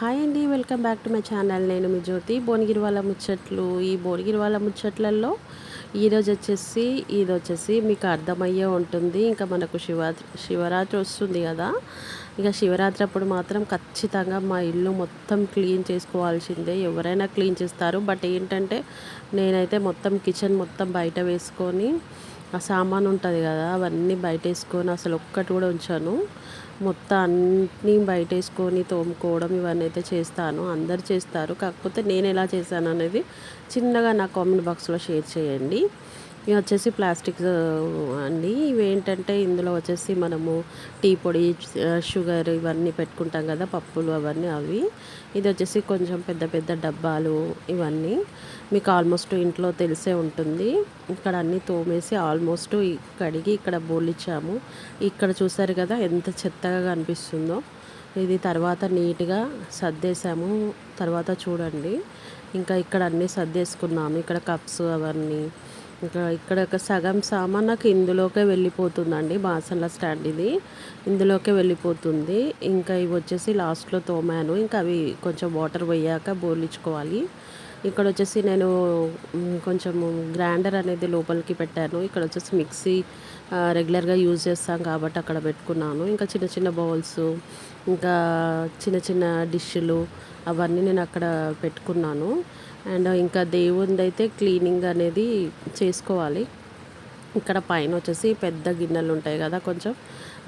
Hi అండి welcome back to my channel నేను మీ జ్యోతి. భువనగిరి వాళ్ళ ముచ్చట్లు. ఈ భువనగిరి వాళ్ళ ముచ్చట్లలో ఈరోజు వచ్చేసి ఇది వచ్చేసి మీకు అర్థమయ్యే ఉంటుంది. ఇంకా మనకు శివరాత్రి శివరాత్రి వస్తుంది కదా. ఇక శివరాత్రి అప్పుడు మాత్రం ఖచ్చితంగా మా ఇల్లు మొత్తం క్లీన్ చేసుకోవాల్సిందే. ఎవరైనా క్లీన్ చేస్తారు. బట్ ఏంటంటే నేనైతే మొత్తం కిచెన్ మొత్తం బయట వేసుకొని ఆ సామాన్ ఉంటుంది కదా అవన్నీ బయట వేసుకొని అసలు ఒక్కటి కూడా ఉంచాను. మొత్తం అన్నీ బయట వేసుకొని తోముకోవడం ఇవన్నీ అయితే చేస్తాను. అందరు చేస్తారు. కాకపోతే నేను ఎలా చేశాను అనేది చిన్నగా నా కామెంట్ బాక్స్లో షేర్ చేయండి. ఇవి వచ్చేసి ప్లాస్టిక్ అండి. ఇవి ఏంటంటే ఇందులో వచ్చేసి మనము టీ పొడి షుగర్ ఇవన్నీ పెట్టుకుంటాం కదా పప్పులు అవన్నీ అవి. ఇది వచ్చేసి కొంచెం పెద్ద పెద్ద డబ్బాలు ఇవన్నీ. మీకు ఆల్మోస్ట్ ఇంట్లో తెలిసే ఉంటుంది. ఇక్కడ అన్నీ తోమేసి ఆల్మోస్ట్ కడిగి ఇక్కడ బోలిచ్చాము ఇక్కడ చూసారు కదా ఎంత చెత్తగా కనిపిస్తుందో. ఇది తర్వాత నీట్గా సర్దేశాము తర్వాత చూడండి. ఇంకా ఇక్కడ అన్నీ సర్దేసుకున్నాము. ఇక్కడ కప్స్ అవన్నీ ఇక్కడ ఒక సగం సామాన్ నాకు ఇందులోకే వెళ్ళిపోతుందండి బాసన్ల స్టాండ్ ఇది. ఇందులోకే వెళ్ళిపోతుంది. ఇంకా ఇవి వచ్చేసి లాస్ట్లో తోమాను. ఇంకా అవి కొంచెం వాటర్ పోయాక బోర్లించుకోవాలి ఇక్కడ వచ్చేసి నేను కొంచెం గ్రైండర్ అనేది లోపలికి పెట్టాను. ఇక్కడ వచ్చేసి మిక్సీ రెగ్యులర్గా యూజ్ చేస్తాం కాబట్టి అక్కడ పెట్టుకున్నాను. ఇంకా చిన్న చిన్న బౌల్స్ ఇంకా చిన్న చిన్న డిష్లు అవన్నీ నేను అక్కడ పెట్టుకున్నాను. అండ్ ఇంకా దేవుంది అయితే క్లీనింగ్ అనేది చేసుకోవాలి. ఇక్కడ పైన వచ్చేసి పెద్ద గిన్నెలు ఉంటాయి కదా కొంచెం.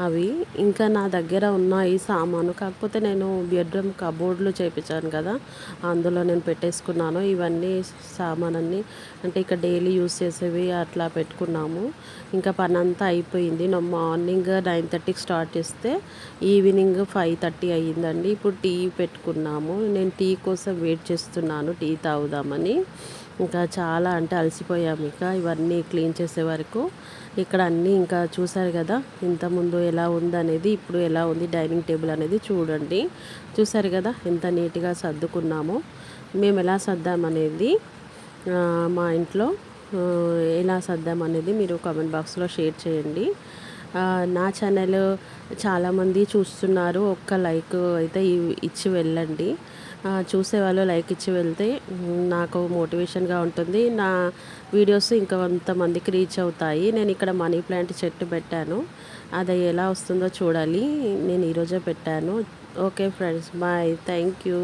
అవి ఇంకా నా దగ్గర ఉన్నాయి సామాను కాకపోతే నేను బెడ్రూమ్ కబోర్డ్లు చేయించాను కదా అందులో నేను పెట్టేసుకున్నాను. ఇవన్నీ సామాన్ అన్నీ అంటే ఇక్కడ డైలీ యూస్ చేసేవి అట్లా పెట్టుకున్నాము. ఇంకా పని అంతా అయిపోయింది. నా మార్నింగ్ నైన్ థర్టీకి స్టార్ట్ చేస్తే ఈవినింగ్ ఫైవ్ థర్టీ అయ్యిందండి. ఇప్పుడు టీ పెట్టుకున్నాము. నేను టీ కోసం వెయిట్ చేస్తున్నాను. టీ తాగుదామని. ఇంకా చాలా అంటే అలసిపోయాము ఇక. ఇవన్నీ క్లీన్ చేసే వరకు. ఇక్కడ అన్నీ ఇంకా చూసారు కదా ఇంతకుముందు ఎలా ఉందనేది ఇప్పుడు ఎలా ఉంది డైనింగ్ టేబుల్ అనేది చూడండి. చూసారు కదా ఎంత నీట్గా సర్దుకున్నామో. మేము ఎలా సర్దామనేది మా ఇంట్లో ఎలా సర్దామనేది మీరు కామెంట్ బాక్స్లో షేర్ చేయండి. నా ఛానల్ చాలామంది చూస్తున్నారు. ఒక్క లైక్ అయితే ఇచ్చి వెళ్ళండి. చూసేవాళ్ళు లైక్ ఇచ్చి వెళ్తే నాకు మోటివేషన్గా ఉంటుంది. నా వీడియోస్ ఇంకా కొంతమందికి రీచ్ అవుతాయి. నేను ఇక్కడ మనీ ప్లాంట్ చెట్టు పెట్టాను. అది ఎలా వస్తుందో చూడాలి. నేను ఈరోజే పెట్టాను. Okay friends bye thank you